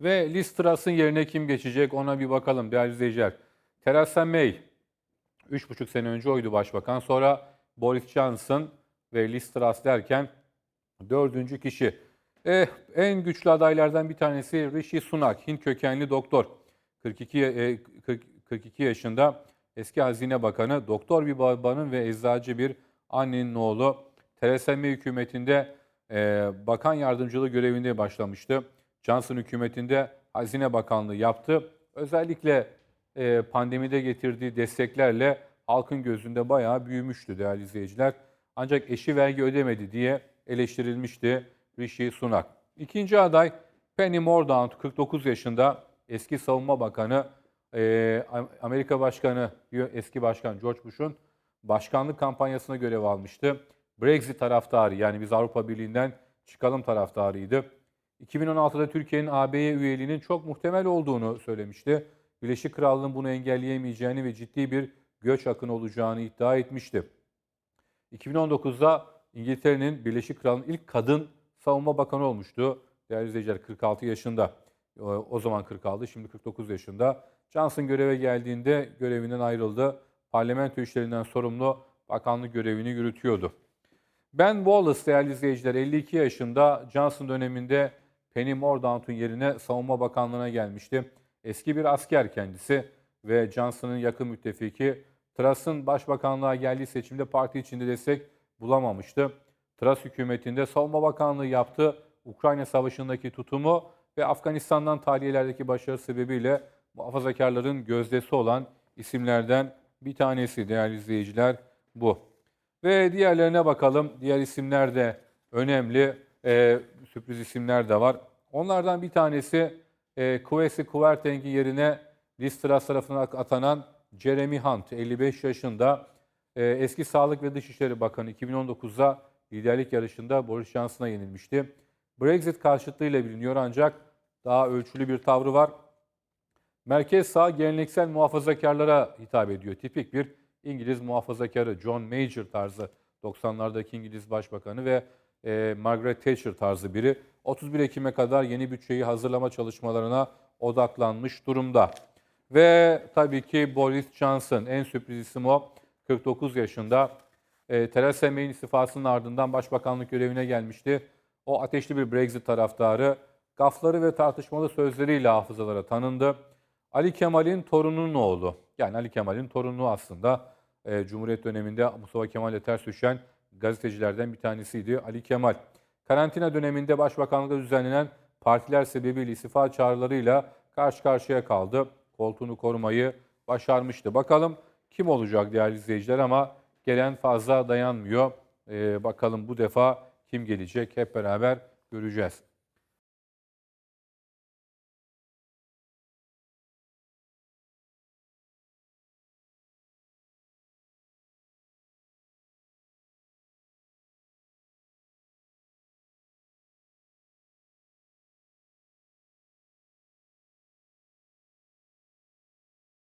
Ve Liz Truss'ın yerine kim geçecek ona bir bakalım değerli izleyiciler. Theresa May 3,5 sene önce oydu başbakan. Sonra Boris Johnson ve Liz Truss derken dördüncü kişi. Eh, en güçlü adaylardan bir tanesi Rishi Sunak, Hint kökenli doktor. 42, e, 40 42 yaşında eski hazine bakanı, doktor bir babanın ve eczacı bir annenin oğlu. Theresa May hükümetinde e, bakan yardımcılığı görevinde başlamıştı. Johnson hükümetinde hazine bakanlığı yaptı. Özellikle e, pandemide getirdiği desteklerle halkın gözünde bayağı büyümüştü değerli izleyiciler. Ancak eşi vergi ödemedi diye eleştirilmişti Rishi Sunak. İkinci aday Penny Mordaunt 49 yaşında eski savunma bakanı, e, Amerika Başkanı, eski başkan George Bush'un başkanlık kampanyasına görev almıştı. Brexit taraftarı yani biz Avrupa Birliği'nden çıkalım taraftarıydı. 2016'da Türkiye'nin AB'ye üyeliğinin çok muhtemel olduğunu söylemişti. Birleşik Krallığın bunu engelleyemeyeceğini ve ciddi bir göç akını olacağını iddia etmişti. 2019'da İngiltere'nin Birleşik Krallığı'nın ilk kadın savunma bakanı olmuştu. Değerli izleyiciler 46 yaşında. O o zaman 46, şimdi 49 yaşında. Johnson göreve geldiğinde görevinden ayrıldı. Parlamento işlerinden sorumlu bakanlık görevini yürütüyordu. Ben Wallace değerli izleyiciler 52 yaşında Johnson döneminde Penny Mordaunt'un yerine Savunma Bakanlığı'na gelmişti. Eski bir asker kendisi ve Johnson'ın yakın müttefiki. Truss'ın başbakanlığa geldiği seçimde parti içinde destek bulamamıştı. Truss hükümetinde Savunma Bakanlığı yaptı. Ukrayna Savaşı'ndaki tutumu ve Afganistan'dan tahliyelerdeki başarı sebebiyle muhafazakarların gözdesi olan isimlerden bir tanesi değerli izleyiciler bu. Ve diğerlerine bakalım. Diğer isimler de önemli. Ee, sürpriz isimler de var. Onlardan bir tanesi e, Kwesi Kwarteng'in yerine Liz Truss tarafından atanan Jeremy Hunt. 55 yaşında. Ee, eski Sağlık ve Dışişleri Bakanı 2019'da liderlik yarışında Boris Johnson'a yenilmişti. Brexit karşıtlığıyla biliniyor ancak daha ölçülü bir tavrı var. Merkez sağ geleneksel muhafazakarlara hitap ediyor. Tipik bir İngiliz muhafazakarı John Major tarzı 90'lardaki İngiliz Başbakanı ve e, Margaret Thatcher tarzı biri. 31 Ekim'e kadar yeni bütçeyi hazırlama çalışmalarına odaklanmış durumda. Ve tabii ki Boris Johnson en sürpriz isim o. 49 yaşında. E, Theresa May'in istifasının ardından başbakanlık görevine gelmişti. O ateşli bir Brexit taraftarı. Gafları ve tartışmalı sözleriyle hafızalara tanındı. Ali Kemal'in torununun oğlu. Yani Ali Kemal'in torunu aslında e, Cumhuriyet döneminde Mustafa Kemal'le ters düşen gazetecilerden bir tanesiydi Ali Kemal. Karantina döneminde başbakanlıkta düzenlenen partiler sebebiyle istifa çağrılarıyla karşı karşıya kaldı. Koltuğunu korumayı başarmıştı. Bakalım kim olacak değerli izleyiciler ama gelen fazla dayanmıyor. E, bakalım bu defa kim gelecek hep beraber göreceğiz.